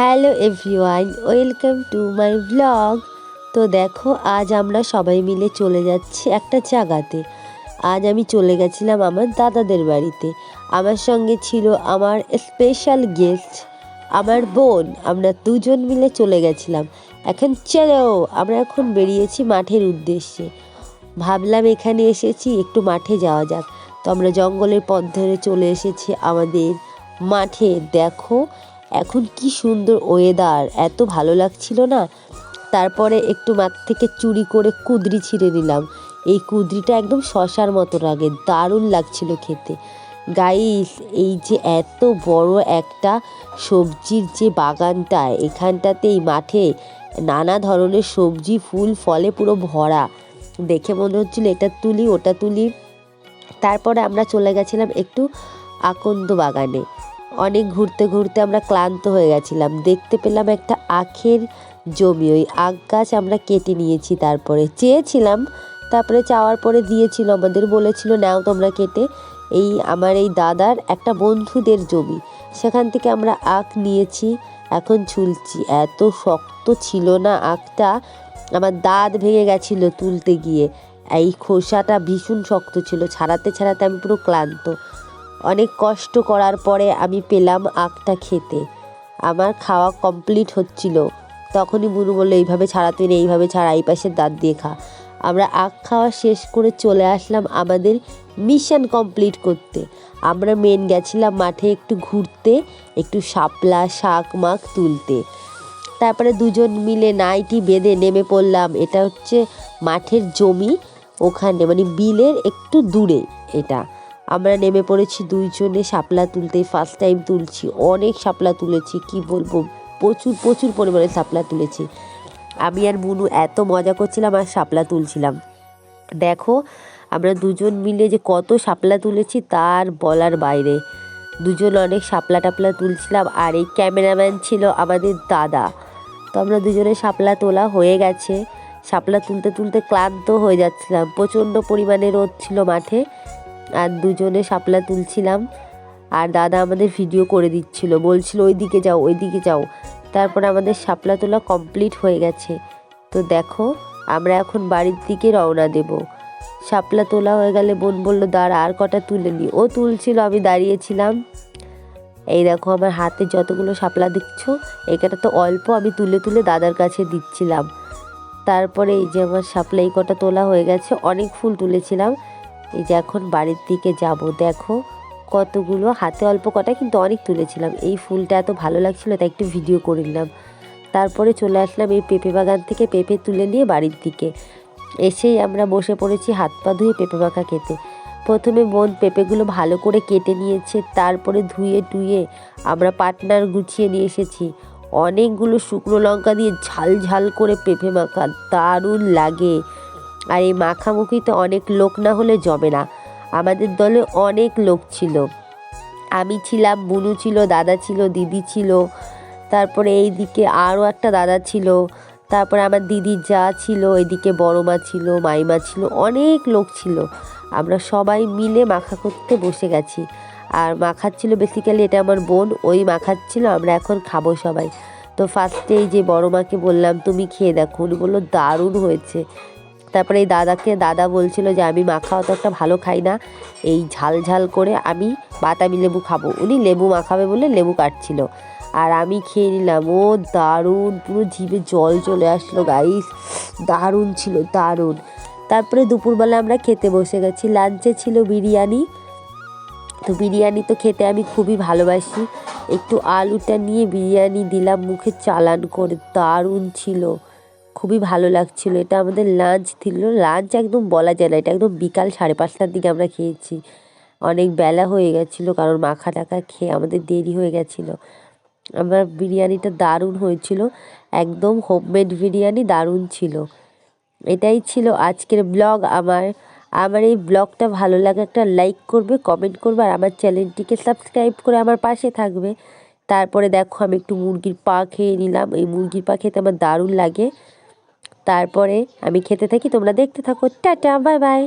Hello everyone, welcome to my blog. তো দেখো, আজ আমরা সবাই মিলে চলে যাচ্ছি একটা জায়গাতে। আজ আমি চলে গেছিলাম আমার দাদাদের বাড়িতে। আমার সঙ্গে ছিল আমার স্পেশাল গেস্ট আমার বোন। আমরা দুজন মিলে চলে গেছিলাম। এখন চলো, আমরা এখন বেরিয়েছি মাঠের উদ্দেশ্যে। ভাবলাম এখানে এসেছি, একটু মাঠে যাওয়া যাক। তো আমরা জঙ্গলের পথ ধরে চলে এসেছি আমাদের মাঠে। দেখো এখন কি সুন্দর ওয়েদার এত ভালো লাগছিল না? তারপরে একটু মাঠ থেকে চুরি করে কুদরি ছিঁড়ে নিলাম। এই কুদরিটা একদম শশার মতো লাগে, দারুণ লাগছিল খেতে। গাইস এই যে এত বড় একটা সবজির যে বাগানটা, এখানটাতে এই মাঠে নানা ধরনের সবজি, ফুল, ফলে পুরো ভরা। দেখে মনে হচ্ছিল এটা তুলি, ওটা তুলি। তারপরে আমরা চলে গেছিলাম একটু আকন্দ বাগানে। অনেক ঘুরতে ঘুরতে আমরা ক্লান্ত হয়ে গেছিলাম। দেখতে পেলাম একটা আখের জমি, ওই আখ গাছ আমরা কেটে নিয়েছি তারপরে। চেয়েছিলাম, তারপরে চাওয়ার পরে দিয়েছিল আমাদের, বলেছিল, নাও তোমরা কেটে। এই আমার এই দাদার একটা বন্ধুদের জমি, সেখান থেকে আমরা আখ নিয়েছি, এখন ঝুলছি। এত শক্ত ছিল না আখটা, আমার দাঁত ভেঙে গেছিল তুলতে গিয়ে। এই খোসাটা ভীষণ শক্ত ছিল, ছাড়াতে ছাড়াতে আমি পুরো ক্লান্ত। অনেক কষ্ট করার পরে আমি পেলাম আখটা খেতে। আমার খাওয়া কমপ্লিট হচ্ছিল। তখনই বুনু বলল, এইভাবে ছাড়াতে নেই এইভাবে ছাড়া, এই পাশের দাঁত দিয়ে খা। আমরা আখ খাওয়া শেষ করে চলে আসলাম আমাদের মিশন কমপ্লিট করতে। আমরা মেন গেছিলাম মাঠে একটু ঘুরতে, একটু শাপলা, শাক, মাখ তুলতে। তারপরে দুজন মিলে নাইটি বেঁধে নেমে পড়লাম। এটা হচ্ছে মাঠের জমি, ওখানে মানে বিলের একটু দূরে এটা। আমরা নেমে পড়েছি দুইজনে শাপলা তুলতে ফার্স্ট টাইম তুলছি। অনেক শাপলা তুলেছি, কি বলব? প্রচুর প্রচুর পরিমাণে শাপলা তুলেছি। আমি আর মুনু এত মজা করছিলাম আর শাপলা তুলছিলাম। দেখো, আমরা দুজন মিলে যে কত শাপলা তুলেছি তার বলার বাইরে। দুজন অনেক শাপলা টাপলা তুলছিলাম আর এই ক্যামেরাম্যান ছিল আমাদের দাদা। তো আমরা দুজনে শাপলা তোলা হয়ে গেছে। শাপলা তুলতে তুলতে ক্লান্ত হয়ে যাচ্ছিলাম। প্রচণ্ড পরিমাণে রোদ ছিল মাঠে। আর দুজনে শাপলা তুলছিলাম। আর দাদা আমাদের ভিডিও করে দিচ্ছিল, বলছিল ওই দিকে যাও ওই দিকে যাও। তারপর আমাদের শাপলা তোলা কমপ্লিট হয়ে গেছে। তো দেখো, আমরা এখন বাড়ির দিকে রওনা দেব। শাপলা তোলা হয়ে গেলে বোন বলল, দাঁড়া, আর কটা তুলে নি। ও তুলছিল, আমি দাঁড়িয়েছিলাম। এই দেখো, আমার হাতে যতগুলো শাপলা দেখছ এখানে তো অল্প আমি তুলে তুলে দাদার কাছে দিচ্ছিলাম। তারপরে এই যে আমার শাপলা, এই কটা তোলা হয়ে গেছে, অনেক ফুল তুলেছিলাম। এই যে এখন বাড়ির দিকে যাব, দেখো কতগুলো, হাতে অল্প কটা কিন্তু অনেক তুলেছিলাম। এই ফুলটা এত ভালো লাগছিল, তাই একটু ভিডিও করে নিলাম। তারপরে চলে আসলাম এই পেঁপে বাগান থেকে পেঁপে তুলে নিয়ে বাড়ির দিকে। এসেই আমরা বসে পড়েছি, হাত পা ধুয়ে পেঁপে মাখা খেতে। প্রথমে বোন পেঁপেগুলো ভালো করে কেটে নিয়েছে, তারপরে ধুয়ে টুয়ে আমরা পাটনার গুছিয়ে নিয়ে এসেছি। অনেকগুলো শুকনো লঙ্কা দিয়ে ঝাল ঝাল করে পেঁপে মাখা, দারুণ লাগে। আর এই মাখামুখিতে অনেক লোক না হলে জমে না। আমাদের দলে অনেক লোক ছিল। আমি ছিলাম, বুনু ছিল, দাদা ছিল, দিদি ছিল। তারপরে এই দিকে আরও একটা দাদা ছিল। তারপরে আমার দিদির যা ছিল, এদিকে বড় মা ছিল, মাইমা ছিল, অনেক লোক ছিল। আমরা সবাই মিলে মাখা করতে বসে গেছি। আর মাখাচ্ছিল বেসিক্যালি এটা আমার বোন, ওই মাখাচ্ছিল, আমরা এখন খাব সবাই। তো ফার্স্টে এই যে বড় মাকে বললাম, তুমি খেয়ে দেখো। উনি বলল, দারুণ হয়েছে। তারপরে এই দাদাকে, দাদা বলছিল যে, আমি মাখা অত একটা ভালো খাই না। এই ঝাল ঝাল করে আমি বাতাবি লেবু খাব। উনি লেবু মাখাবে বলে লেবু কাটছিল। আর আমি খেয়ে নিলাম। ও দারুণ, পুরো জিভে জল চলে আসলো গাইস দারুণ ছিল, দারুণ। তারপরে দুপুরবেলা আমরা খেতে বসে গেছি। লাঞ্চে ছিল বিরিয়ানি। তো বিরিয়ানি তো খেতে আমি খুবই ভালোবাসি। একটু আলুটা নিয়ে বিরিয়ানি দিলাম, মুখে চালান করে। দারুণ ছিল। খুবই ভালো লাগছিল। এটা আমাদের লাঞ্চ ছিল। লাঞ্চ একদম বলা যায় না। এটা একদম বিকাল সাড়ে পাঁচটার দিকে আমরা খেয়েছি। অনেক বেলা হয়ে গেছিল কারণ মাখা টাখা খেয়ে আমাদের দেরি হয়ে গেছিল। আমার বিরিয়ানিটা দারুণ হয়েছিল। একদম হোমমেড বিরিয়ানি দারুণ ছিল। এটাই ছিল আজকের ব্লগ আমার। আমার এই ব্লগটা ভালো লাগে একটা লাইক করবে কমেন্ট করবে আর আমার চ্যানেলটিকে সাবস্ক্রাইব করে আমার পাশে থাকবে। তারপরে দেখো আমি একটু মুরগির পা খেয়ে নিলাম। এই মুরগির পা খেতে আমার দারুণ লাগে। তারপরে আমি খেতে থাকি তোমরা দেখতে থাকো। Tata bye bye.